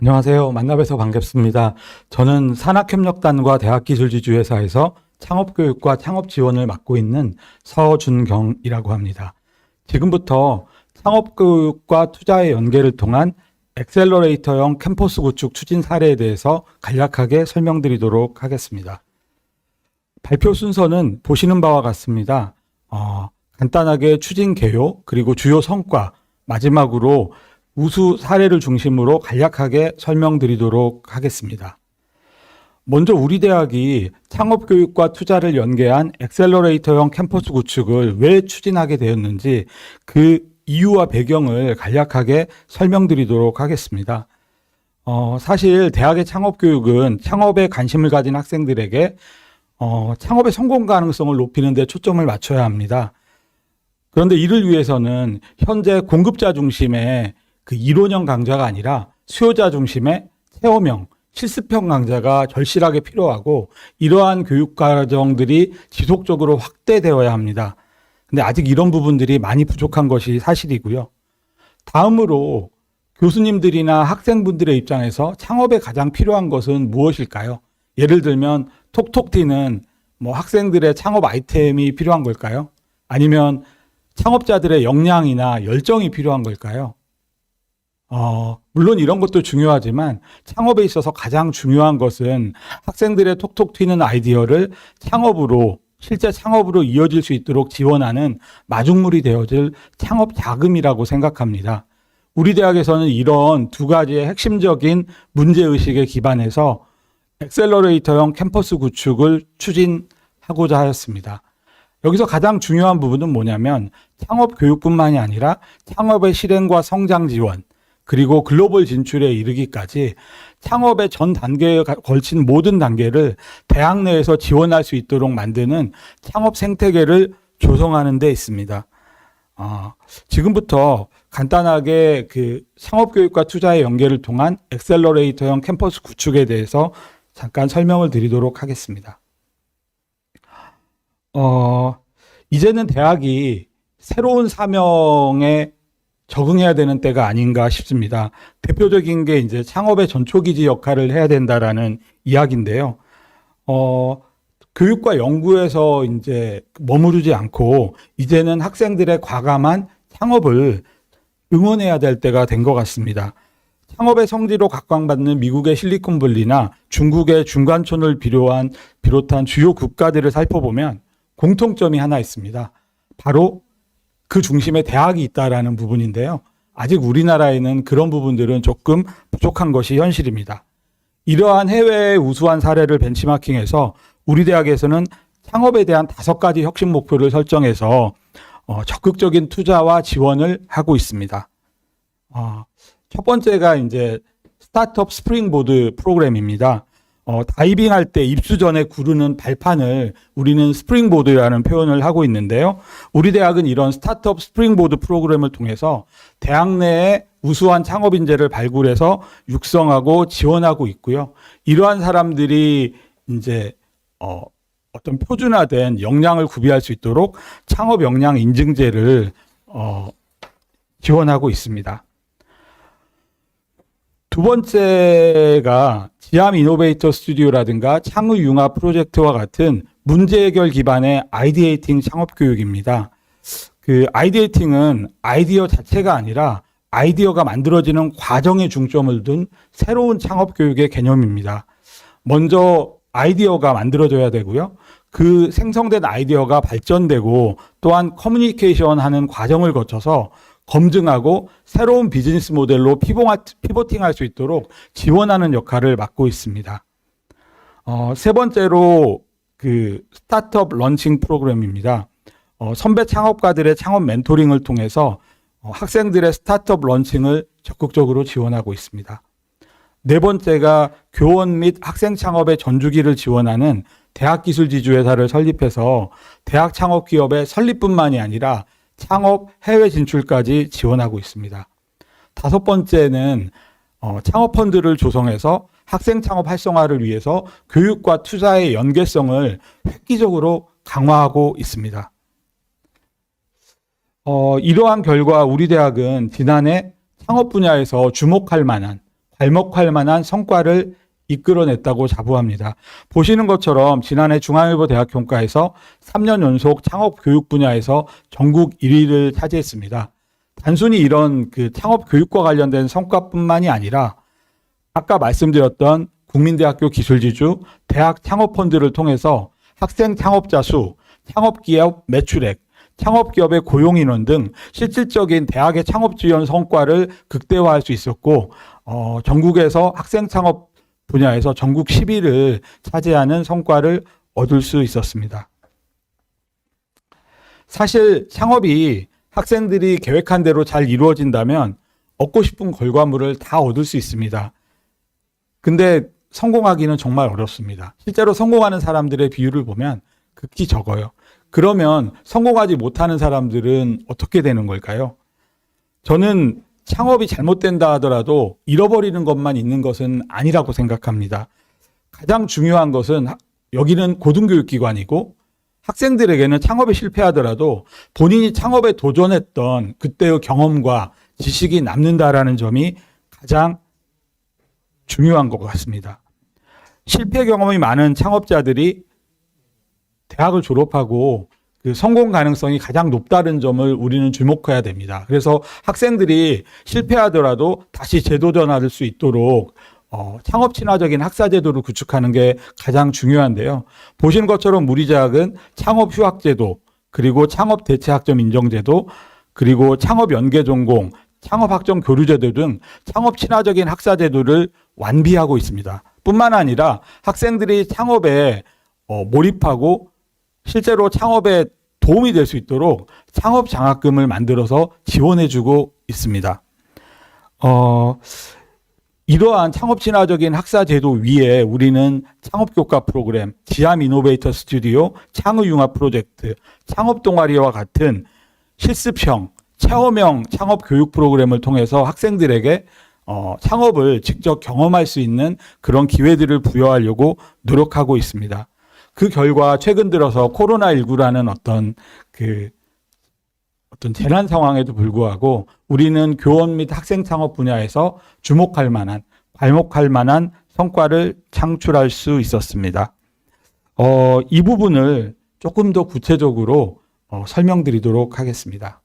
안녕하세요. 만나뵈서 반갑습니다. 저는 산학협력단과 대학기술지주회사에서 창업교육과 창업 지원을 맡고 있는 서준경이라고 합니다. 지금부터 창업교육과 투자의 연계를 통한 엑셀러레이터형 캠퍼스 구축 추진 사례에 대해서 간략하게 설명드리도록 하겠습니다. 발표 순서는 보시는 바와 같습니다. 어, 간단하게 추진 개요, 그리고 주요 성과, 마지막으로 우수 사례를 중심으로 간략하게 설명드리도록 하겠습니다. 먼저 우리 대학이 창업교육과 투자를 연계한 엑셀러레이터형 캠퍼스 구축을 왜 추진하게 되었는지 그 이유와 배경을 간략하게 설명드리도록 하겠습니다. 어, 사실 대학의 창업교육은 창업에 관심을 가진 학생들에게 어, 창업의 성공 가능성을 높이는 데 초점을 맞춰야 합니다. 그런데 이를 위해서는 현재 공급자 중심의 그 이론형 강좌가 아니라 수요자 중심의 체험형, 실습형 강좌가 절실하게 필요하고 이러한 교육 과정들이 지속적으로 확대되어야 합니다. 근데 아직 이런 부분들이 많이 부족한 것이 사실이고요. 다음으로 교수님들이나 학생분들의 입장에서 창업에 가장 필요한 것은 무엇일까요? 예를 들면 톡톡 튀는 뭐 학생들의 창업 아이템이 필요한 걸까요? 아니면 창업자들의 역량이나 열정이 필요한 걸까요? 어, 물론 이런 것도 중요하지만 창업에 있어서 가장 중요한 것은 학생들의 톡톡 튀는 아이디어를 창업으로 실제 창업으로 이어질 수 있도록 지원하는 마중물이 되어질 창업 자금이라고 생각합니다. 우리 대학에서는 이런 두 가지의 핵심적인 문제의식에 기반해서 엑셀러레이터형 캠퍼스 구축을 추진하고자 하였습니다. 여기서 가장 중요한 부분은 뭐냐면 창업 교육뿐만이 아니라 창업의 실행과 성장 지원, 그리고 글로벌 진출에 이르기까지 창업의 전 단계에 가- 걸친 모든 단계를 대학 내에서 지원할 수 있도록 만드는 창업 생태계를 조성하는 데 있습니다. 어, 지금부터 간단하게 그 창업 교육과 투자의 연계를 통한 엑셀러레이터형 캠퍼스 구축에 대해서 잠깐 설명을 드리도록 하겠습니다. 어, 이제는 대학이 새로운 사명에 적응해야 되는 때가 아닌가 싶습니다. 대표적인 게 이제 창업의 전초기지 역할을 해야 된다라는 이야기인데요. 어, 교육과 연구에서 이제 머무르지 않고 이제는 학생들의 과감한 창업을 응원해야 될 때가 된 것 같습니다. 창업의 성지로 각광받는 미국의 실리콘밸리나 중국의 중간촌을 비롯한, 비롯한 주요 국가들을 살펴보면 공통점이 하나 있습니다. 바로 그 중심에 대학이 있다라는 부분인데요. 아직 우리나라에는 그런 부분들은 조금 부족한 것이 현실입니다. 이러한 해외의 우수한 사례를 벤치마킹해서 우리 대학에서는 창업에 대한 다섯 가지 혁신 목표를 설정해서 어, 적극적인 투자와 지원을 하고 있습니다. 어, 첫 번째가 이제 스타트업 스프링보드 프로그램입니다. 어, 다이빙 할 때 입수 전에 구르는 발판을 우리는 스프링보드라는 표현을 하고 있는데요. 우리 대학은 이런 스타트업 스프링보드 프로그램을 통해서 대학 내에 우수한 창업 인재를 발굴해서 육성하고 지원하고 있고요. 이러한 사람들이 이제 어, 어떤 표준화된 역량을 구비할 수 있도록 창업 역량 인증제를 어, 지원하고 있습니다. 두 번째가 지암 이노베이터 스튜디오라든가 창의 융합 프로젝트와 같은 문제 해결 기반의 아이디에이팅 창업 교육입니다. 그 아이디에이팅은 아이디어 자체가 아니라 아이디어가 만들어지는 과정에 중점을 둔 새로운 창업 교육의 개념입니다. 먼저 아이디어가 만들어져야 되고요. 그 생성된 아이디어가 발전되고 또한 커뮤니케이션 하는 과정을 거쳐서 검증하고 새로운 비즈니스 모델로 피보팅할 수 있도록 지원하는 역할을 맡고 있습니다. 어, 세 번째로 그 스타트업 런칭 프로그램입니다. 어, 선배 창업가들의 창업 멘토링을 통해서 어, 학생들의 스타트업 런칭을 적극적으로 지원하고 있습니다. 네 번째가 교원 및 학생 창업의 전주기를 지원하는 대학 기술 지주회사를 설립해서 대학 창업 기업의 설립뿐만이 아니라 창업 해외 진출까지 지원하고 있습니다. 다섯 번째는 어, 창업 펀드를 조성해서 학생 창업 활성화를 위해서 교육과 투자의 연계성을 획기적으로 강화하고 있습니다. 어, 이러한 결과 우리 대학은 지난해 창업 분야에서 주목할 만한 괄목할 만한 성과를 이끌어냈다고 자부합니다. 보시는 것처럼 지난해 중앙일보 대학 평가에서 3년 연속 창업 교육 분야에서 전국 1위를 차지했습니다. 단순히 이런 그 창업 교육과 관련된 성과뿐만이 아니라 아까 말씀드렸던 국민대학교 기술지주, 대학 창업펀드를 통해서 학생 창업자 수, 창업기업 매출액, 창업기업의 고용인원 등 실질적인 대학의 창업 지원 성과를 극대화할 수 있었고, 어, 전국에서 학생 창업 분야에서 전국 10위를 차지하는 성과를 얻을 수 있었습니다. 사실 창업이 학생들이 계획한 대로 잘 이루어진다면 얻고 싶은 결과물을 다 얻을 수 있습니다. 근데 성공하기는 정말 어렵습니다. 실제로 성공하는 사람들의 비율을 보면 극히 적어요. 그러면 성공하지 못하는 사람들은 어떻게 되는 걸까요? 저는 창업이 잘못된다 하더라도 잃어버리는 것만 있는 것은 아니라고 생각합니다. 가장 중요한 것은 하- 여기는 고등교육기관이고 학생들에게는 창업에 실패하더라도 본인이 창업에 도전했던 그때의 경험과 지식이 남는다라는 점이 가장 중요한 것 같습니다. 실패 경험이 많은 창업자들이 대학을 졸업하고 그 성공 가능성이 가장 높다는 점을 우리는 주목해야 됩니다. 그래서 학생들이 실패하더라도 다시 재도전할 수 있도록 어, 창업 친화적인 학사 제도를 구축하는 게 가장 중요한데요. 보시는 것처럼 무리자학은 창업 휴학 제도, 그리고 창업 대체 학점 인정 제도, 그리고 창업 연계 전공, 창업 학점 교류 제도 등 창업 친화적인 학사 제도를 완비하고 있습니다. 뿐만 아니라 학생들이 창업에 어, 몰입하고 실제로 창업에 도움이 될 수 있도록 창업 장학금을 만들어서 지원해주고 있습니다. 어, 이러한 창업 친화적인 학사 제도 위에 우리는 창업 교과 프로그램, 지암 이노베이터 스튜디오, 창의 융합 프로젝트, 창업 동아리와 같은 실습형, 체험형 창업 교육 프로그램을 통해서 학생들에게 어, 창업을 직접 경험할 수 있는 그런 기회들을 부여하려고 노력하고 있습니다. 그 결과 최근 들어서 코로나19라는 어떤 그 어떤 재난 상황에도 불구하고 우리는 교원 및 학생 창업 분야에서 주목할 만한, 괄목할 만한 성과를 창출할 수 있었습니다. 어, 이 부분을 조금 더 구체적으로 어, 설명드리도록 하겠습니다.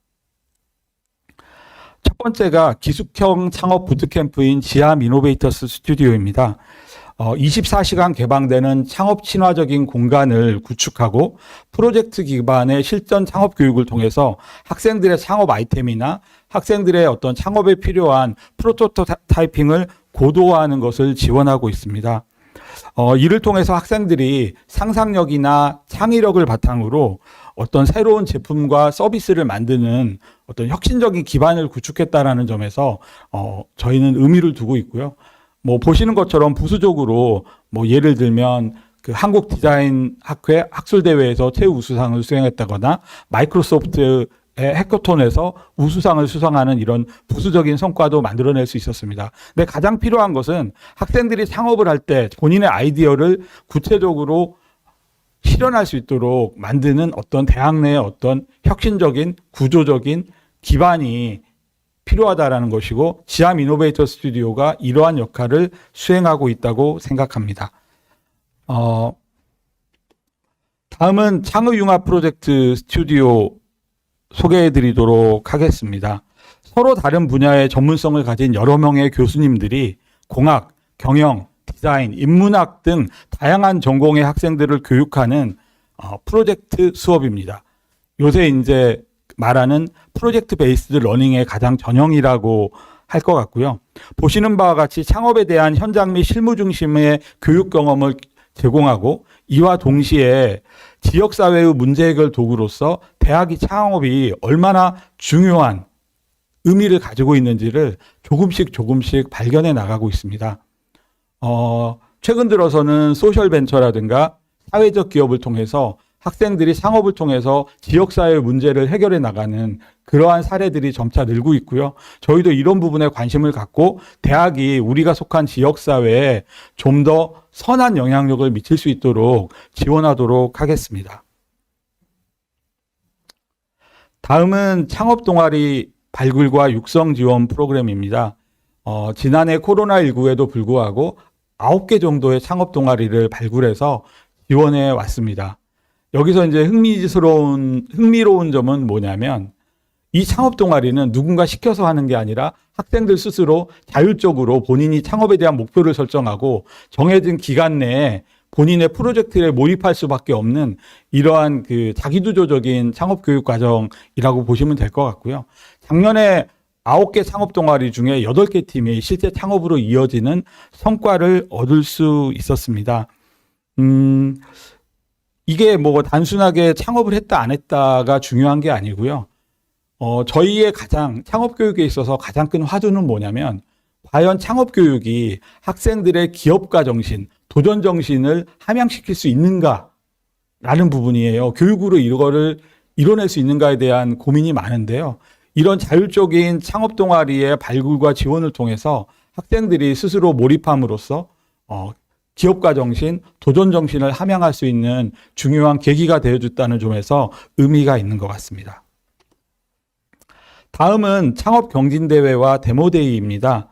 첫 번째가 기숙형 창업 부트캠프인 지암 이노베이터스 스튜디오입니다. 어, 24시간 개방되는 창업 친화적인 공간을 구축하고 프로젝트 기반의 실전 창업 교육을 통해서 학생들의 창업 아이템이나 학생들의 어떤 창업에 필요한 프로토타이핑을 고도화하는 것을 지원하고 있습니다. 어, 이를 통해서 학생들이 상상력이나 창의력을 바탕으로 어떤 새로운 제품과 서비스를 만드는 어떤 혁신적인 기반을 구축했다라는 점에서 어, 저희는 의미를 두고 있고요. 뭐 보시는 것처럼 부수적으로 뭐 예를 들면 그 한국 디자인 학회 학술 대회에서 최우수상을 수행했다거나 마이크로소프트의 해커톤에서 우수상을 수상하는 이런 부수적인 성과도 만들어낼 수 있었습니다. 근데 가장 필요한 것은 학생들이 창업을 할 때 본인의 아이디어를 구체적으로 실현할 수 있도록 만드는 어떤 대학 내의 어떤 혁신적인 구조적인 기반이 필요하다라는 것이고 지암 이노베이터 스튜디오가 이러한 역할을 수행하고 있다고 생각합니다. 어, 다음은 창의융합 프로젝트 스튜디오 소개해 드리도록 하겠습니다. 서로 다른 분야의 전문성을 가진 여러 명의 교수님들이 공학, 경영, 디자인, 인문학 등 다양한 전공의 학생들을 교육하는 어, 프로젝트 수업입니다. 요새 이제 말하는 프로젝트 베이스드 러닝의 가장 전형이라고 할 것 같고요. 보시는 바와 같이 창업에 대한 현장 및 실무 중심의 교육 경험을 제공하고 이와 동시에 지역사회의 문제 해결 도구로서 대학이 창업이 얼마나 중요한 의미를 가지고 있는지를 조금씩 조금씩 발견해 나가고 있습니다. 어, 최근 들어서는 소셜 벤처라든가 사회적 기업을 통해서 학생들이 창업을 통해서 지역사회의 문제를 해결해 나가는 그러한 사례들이 점차 늘고 있고요. 저희도 이런 부분에 관심을 갖고 대학이 우리가 속한 지역사회에 좀 더 선한 영향력을 미칠 수 있도록 지원하도록 하겠습니다. 다음은 창업 동아리 발굴과 육성 지원 프로그램입니다. 어, 지난해 코로나19에도 불구하고 9개 정도의 창업 동아리를 발굴해서 지원해 왔습니다. 여기서 이제 흥미스러운, 흥미로운 점은 뭐냐면 이 창업 동아리는 누군가 시켜서 하는 게 아니라 학생들 스스로 자율적으로 본인이 창업에 대한 목표를 설정하고 정해진 기간 내에 본인의 프로젝트에 몰입할 수밖에 없는 이러한 그 자기주도적인 창업 교육 과정이라고 보시면 될 것 같고요. 작년에 아홉 개 창업 동아리 중에 여덟 개 팀이 실제 창업으로 이어지는 성과를 얻을 수 있었습니다. 음, 이게 뭐 단순하게 창업을 했다 안 했다가 중요한 게 아니고요. 어, 저희의 가장 창업 교육에 있어서 가장 큰 화두는 뭐냐면 과연 창업 교육이 학생들의 기업가 정신, 도전 정신을 함양시킬 수 있는가라는 부분이에요. 교육으로 이거를 이뤄낼 수 있는가에 대한 고민이 많은데요. 이런 자율적인 창업 동아리의 발굴과 지원을 통해서 학생들이 스스로 몰입함으로써 어, 기업가 정신, 도전 정신을 함양할 수 있는 중요한 계기가 되어줬다는 점에서 의미가 있는 것 같습니다. 다음은 창업 경진대회와 데모데이입니다.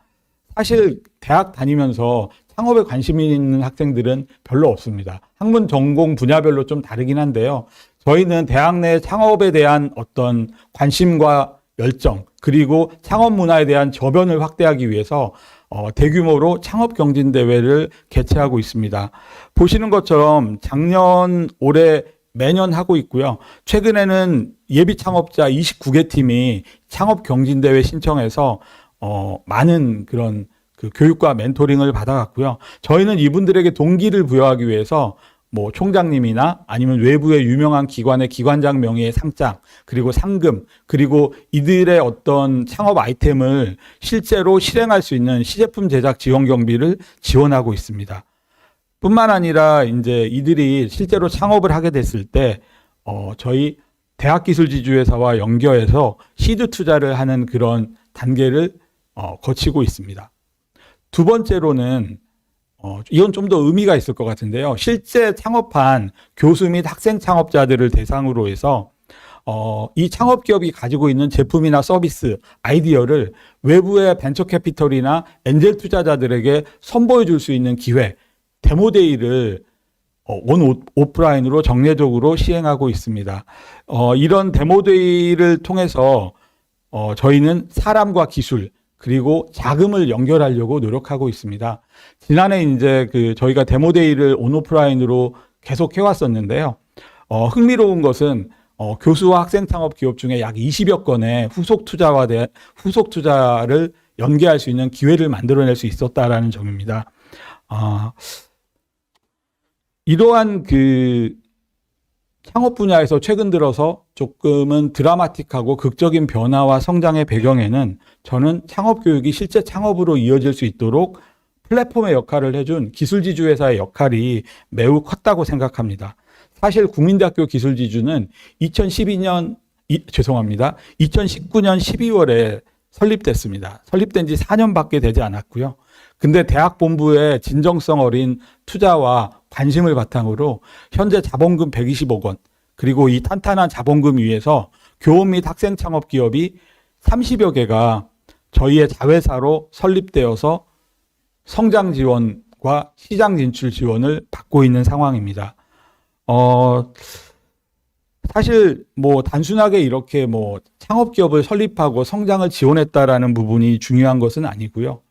사실 대학 다니면서 창업에 관심이 있는 학생들은 별로 없습니다. 학문 전공 분야별로 좀 다르긴 한데요. 저희는 대학 내 창업에 대한 어떤 관심과 열정, 그리고 창업 문화에 대한 저변을 확대하기 위해서 어, 대규모로 창업 경진 대회를 개최하고 있습니다. 보시는 것처럼 작년 올해 매년 하고 있고요. 최근에는 예비 창업자 29개 팀이 창업 경진 대회 신청해서 어, 많은 그런 그 교육과 멘토링을 받아갔고요. 저희는 이분들에게 동기를 부여하기 위해서 뭐 총장님이나 아니면 외부의 유명한 기관의 기관장 명의의 상장, 그리고 상금, 그리고 이들의 어떤 창업 아이템을 실제로 실행할 수 있는 시제품 제작 지원 경비를 지원하고 있습니다. 뿐만 아니라 이제 이들이 실제로 창업을 하게 됐을 때, 어, 저희 대학기술지주회사와 연결해서 시드 투자를 하는 그런 단계를 어, 거치고 있습니다. 두 번째로는 어, 이건 좀 더 의미가 있을 것 같은데요. 실제 창업한 교수 및 학생 창업자들을 대상으로 해서 어, 이 창업 기업이 가지고 있는 제품이나 서비스, 아이디어를 외부의 벤처 캐피털이나 엔젤 투자자들에게 선보여 줄 수 있는 기회, 데모데이를 어, 온 오프라인으로 정례적으로 시행하고 있습니다. 어, 이런 데모데이를 통해서 어, 저희는 사람과 기술, 그리고 자금을 연결하려고 노력하고 있습니다. 지난해 이제 그 저희가 데모데이를 온오프라인으로 계속 해왔었는데요. 어, 흥미로운 것은 어, 교수와 학생 창업 기업 중에 약 20여 건의 후속 투자와 대 후속 투자를 연계할 수 있는 기회를 만들어낼 수 있었다라는 점입니다. 아, 이러한 그 창업 분야에서 최근 들어서 조금은 드라마틱하고 극적인 변화와 성장의 배경에는 저는 창업 교육이 실제 창업으로 이어질 수 있도록 플랫폼의 역할을 해준 기술지주 회사의 역할이 매우 컸다고 생각합니다. 사실 국민대학교 기술지주는 2012년 이, 죄송합니다. 2019년 12월에 설립됐습니다. 설립된 지 4년밖에 되지 않았고요. 근데 대학 본부의 진정성 어린 투자와 관심을 바탕으로 현재 자본금 120억 원 그리고 이 탄탄한 자본금 위에서 교원 및 학생 창업 기업이 30여 개가 저희의 자회사로 설립되어서 성장 지원과 시장 진출 지원을 받고 있는 상황입니다. 어, 사실 뭐 단순하게 이렇게 뭐 창업 기업을 설립하고 성장을 지원했다라는 부분이 중요한 것은 아니고요.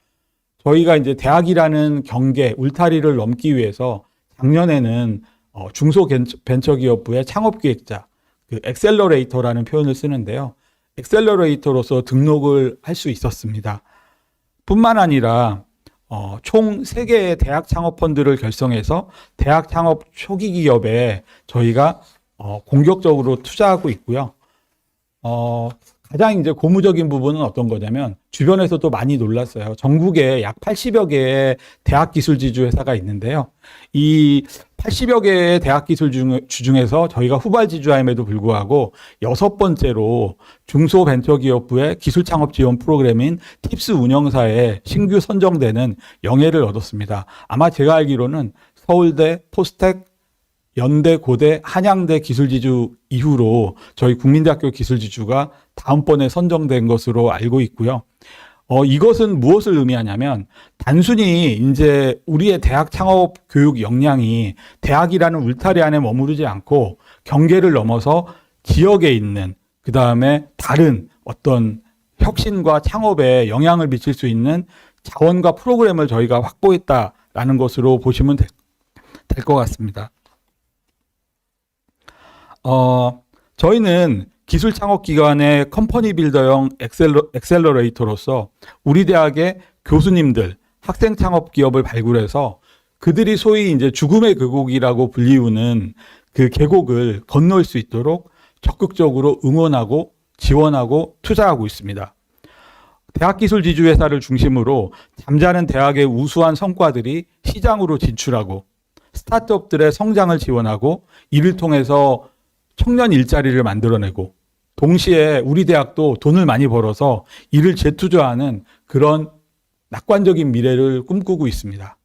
저희가 이제 대학이라는 경계 울타리를 넘기 위해서 작년에는 어, 중소벤처기업부의 창업기획자, 그 엑셀러레이터라는 표현을 쓰는데요. 엑셀러레이터로서 등록을 할 수 있었습니다. 뿐만 아니라 어, 총 3개의 대학 창업 펀드를 결성해서 대학 창업 초기 기업에 저희가 어, 공격적으로 투자하고 있고요. 어, 가장 이제 고무적인 부분은 어떤 거냐면 주변에서도 많이 놀랐어요. 전국에 약 80여 개의 대학 기술 지주 회사가 있는데요. 이 80여 개의 대학 기술 주 중에서 저희가 후발 지주함에도 불구하고 여섯 번째로 중소벤처기업부의 기술 창업 지원 프로그램인 팁스 운영사에 신규 선정되는 영예를 얻었습니다. 아마 제가 알기로는 서울대, 포스텍, 연대, 고대, 한양대 기술지주 이후로 저희 국민대학교 기술지주가 다음번에 선정된 것으로 알고 있고요. 어, 이것은 무엇을 의미하냐면 단순히 이제 우리의 대학 창업 교육 역량이 대학이라는 울타리 안에 머무르지 않고 경계를 넘어서 지역에 있는 그 다음에 다른 어떤 혁신과 창업에 영향을 미칠 수 있는 자원과 프로그램을 저희가 확보했다라는 것으로 보시면 될 것 같습니다. 어, 저희는 기술 창업 기관의 컴퍼니 빌더형 엑셀러, 엑셀러레이터로서 우리 대학의 교수님들, 학생 창업 기업을 발굴해서 그들이 소위 이제 죽음의 계곡이라고 불리우는 그 계곡을 건널 수 있도록 적극적으로 응원하고 지원하고 투자하고 있습니다. 대학 기술 지주 회사를 중심으로 잠자는 대학의 우수한 성과들이 시장으로 진출하고 스타트업들의 성장을 지원하고 이를 통해서 청년 일자리를 만들어내고 동시에 우리 대학도 돈을 많이 벌어서 이를 재투자하는 그런 낙관적인 미래를 꿈꾸고 있습니다.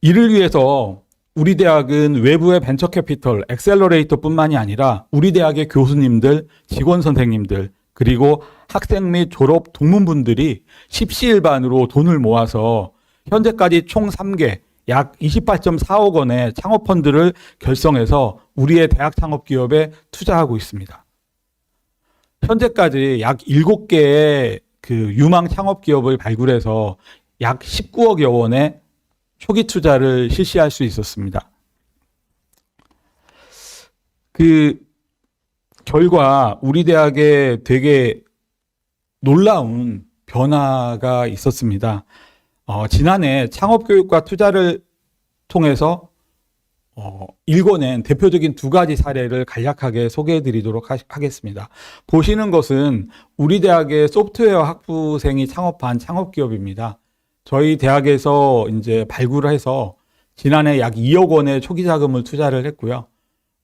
이를 위해서 우리 대학은 외부의 벤처 캐피털, 엑셀러레이터뿐만이 아니라 우리 대학의 교수님들, 직원 선생님들, 그리고 학생 및 졸업 동문분들이 십시일반으로 돈을 모아서 현재까지 총 3개, 약 28.4억 원의 창업 펀드를 결성해서 우리의 대학 창업 기업에 투자하고 있습니다. 현재까지 약 7개의 그 유망 창업 기업을 발굴해서 약 19억여 원의 초기 투자를 실시할 수 있었습니다. 그 결과 우리 대학에 되게 놀라운 변화가 있었습니다. 어, 지난해 창업교육과 투자를 통해서 어, 일궈낸 대표적인 두 가지 사례를 간략하게 소개해 드리도록 하, 하겠습니다. 보시는 것은 우리 대학의 소프트웨어 학부생이 창업한 창업기업입니다. 저희 대학에서 이제 발굴을 해서 지난해 약 2억 원의 초기 자금을 투자를 했고요.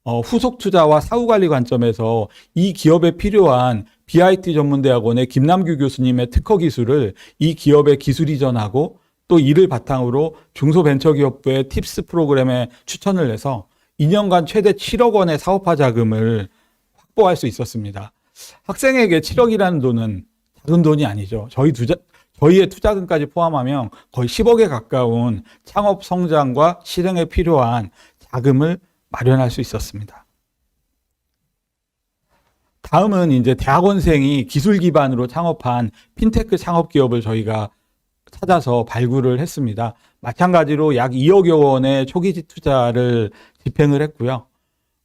어, 후속 투자와 사후 관리 관점에서 이 기업에 필요한 BIT 전문대학원의 김남규 교수님의 특허 기술을 이 기업에 기술 이전하고 또 이를 바탕으로 중소벤처기업부의 팁스 프로그램에 추천을 해서 2년간 최대 7억 원의 사업화 자금을 확보할 수 있었습니다. 학생에게 7억이라는 돈은 작은 돈이 아니죠. 저희 투자, 저희의 투자금까지 포함하면 거의 10억에 가까운 창업 성장과 실행에 필요한 자금을 마련할 수 있었습니다. 다음은 이제 대학원생이 기술 기반으로 창업한 핀테크 창업 기업을 저희가 찾아서 발굴을 했습니다. 마찬가지로 약 2억여 원의 초기 투자를 집행을 했고요.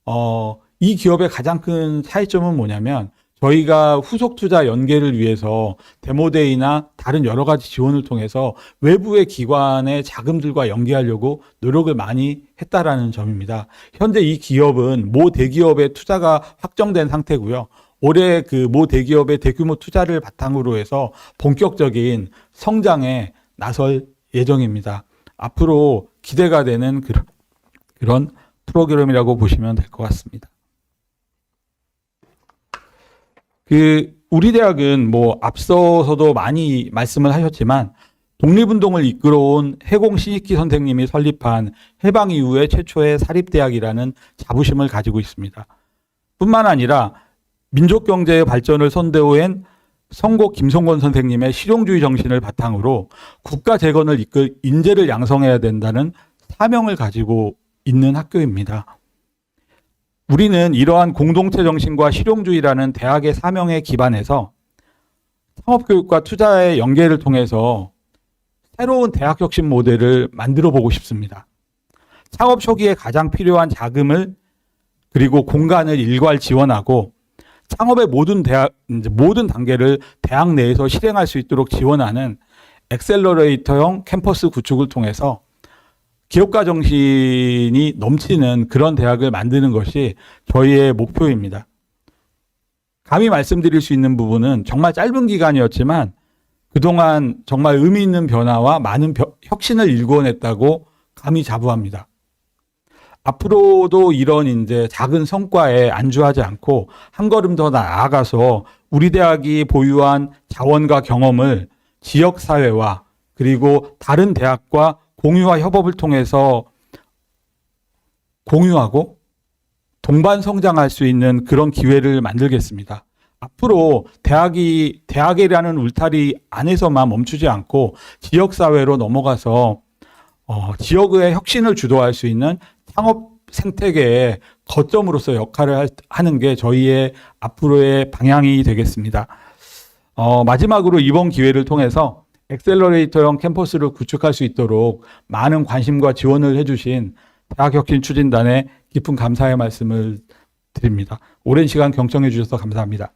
어, 이 기업의 가장 큰 차이점은 뭐냐면 저희가 후속 투자 연계를 위해서 데모데이나 다른 여러 가지 지원을 통해서 외부의 기관의 자금들과 연계하려고 노력을 많이 했다라는 점입니다. 현재 이 기업은 모 대기업의 투자가 확정된 상태고요. 올해 그 모 대기업의 대규모 투자를 바탕으로 해서 본격적인 성장에 나설 예정입니다. 앞으로 기대가 되는 그런, 그런 프로그램이라고 보시면 될 것 같습니다. 그 우리 대학은 뭐 앞서서도 많이 말씀을 하셨지만 독립운동을 이끌어온 해공 신익기 선생님이 설립한 해방 이후에 최초의 사립대학이라는 자부심을 가지고 있습니다. 뿐만 아니라 민족 경제의 발전을 선대호한 성고 김성권 선생님의 실용주의 정신을 바탕으로 국가 재건을 이끌 인재를 양성해야 된다는 사명을 가지고 있는 학교입니다. 우리는 이러한 공동체 정신과 실용주의라는 대학의 사명에 기반해서 창업교육과 투자의 연계를 통해서 새로운 대학 혁신 모델을 만들어 보고 싶습니다. 창업 초기에 가장 필요한 자금을 그리고 공간을 일괄 지원하고 창업의 모든 대학 이제 모든 단계를 대학 내에서 실행할 수 있도록 지원하는 엑셀러레이터형 캠퍼스 구축을 통해서 기업가 정신이 넘치는 그런 대학을 만드는 것이 저희의 목표입니다. 감히 말씀드릴 수 있는 부분은 정말 짧은 기간이었지만 그동안 정말 의미 있는 변화와 많은 혁신을 일궈냈다고 감히 자부합니다. 앞으로도 이런 이제 작은 성과에 안주하지 않고 한 걸음 더 나아가서 우리 대학이 보유한 자원과 경험을 지역 사회와 그리고 다른 대학과 공유와 협업을 통해서 공유하고 동반 성장할 수 있는 그런 기회를 만들겠습니다. 앞으로 대학이 대학이라는 울타리 안에서만 멈추지 않고 지역 사회로 넘어가서 어, 지역의 혁신을 주도할 수 있는 창업 생태계의 거점으로서 역할을 할- 하는 게 저희의 앞으로의 방향이 되겠습니다. 어, 마지막으로 이번 기회를 통해서 엑셀러레이터형 캠퍼스를 구축할 수 있도록 많은 관심과 지원을 해주신 대학혁신 추진단에 깊은 감사의 말씀을 드립니다. 오랜 시간 경청해 주셔서 감사합니다.